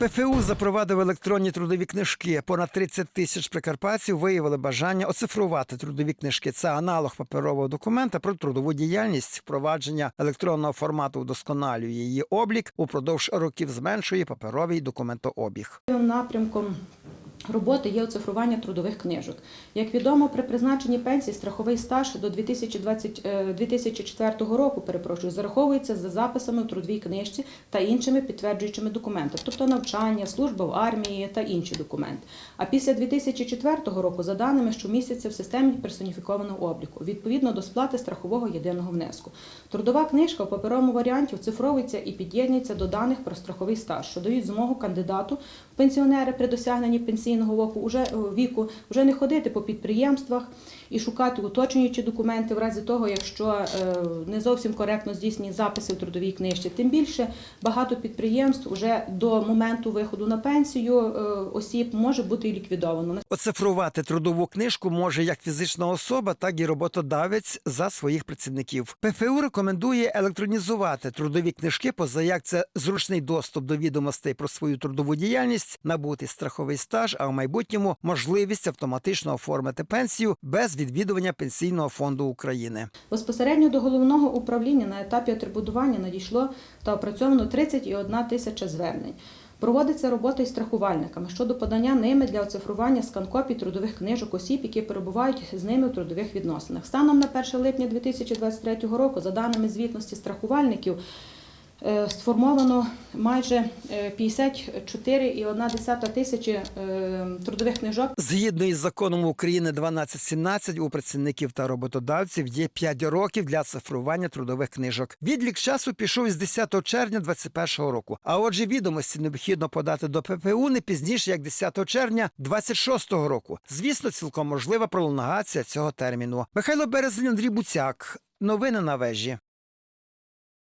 ПФУ запровадив електронні трудові книжки. Понад 30 тисяч прикарпатців виявили бажання оцифрувати трудові книжки. Це аналог паперового документа про трудову діяльність. Впровадження електронного формату удосконалює її облік упродовж років зменшує паперовий документообіг. Напрямком роботи є оцифрування трудових книжок. Як відомо, при призначенні пенсії страховий стаж до 2020, е, 2004 року перепрошую, зараховується за записами у трудовій книжці та іншими підтверджуючими документами, тобто навчання, служба в армії та інші документи. А після 2004 року за даними щомісяця в системі персоніфікованого обліку, відповідно до сплати страхового єдиного внеску. Трудова книжка в паперовому варіанті оцифровується і під'єднується до даних про страховий стаж, що дають змогу кандидату в пенсіонери при досягненні пенсійного віку уже віку вже не ходити по підприємствах і шукати уточнюючі документи в разі того, якщо е, не зовсім коректно здійснені записи в трудовій книжці. Тим більше багато підприємств вже до моменту виходу на пенсію е, осіб може бути ліквідовано. Оцифрувати трудову книжку може як фізична особа, так і роботодавець за своїх працівників. ПФУ рекомендує електронізувати трудові книжки, поза як це зручний доступ до відомостей про свою трудову діяльність, набути страховий стаж, а в майбутньому можливість автоматично оформити пенсію без відвідування пенсійного фонду України. Безпосередньо до головного управління на етапі атрибутування надійшло та опрацьовано 31 тисяча звернень. Проводиться робота із страхувальниками щодо подання ними для оцифрування скан-копій трудових книжок осіб, які перебувають з ними в трудових відносинах. Станом на 1 липня 2023 року, за даними звітності страхувальників, сформовано майже е, 54,1 тисячі е, трудових книжок Згідно із законом України 1217, у працівників та роботодавців є 5 років для цифрування трудових книжок. Відлік часу пішов із 10 червня 2021 року. А отже, відомості необхідно подати до ППУ не пізніше як 10 червня 2026 року. Звісно, цілком можлива пролонгація цього терміну. Михайло Березень, Андрій Буцяк. Новини на вежі.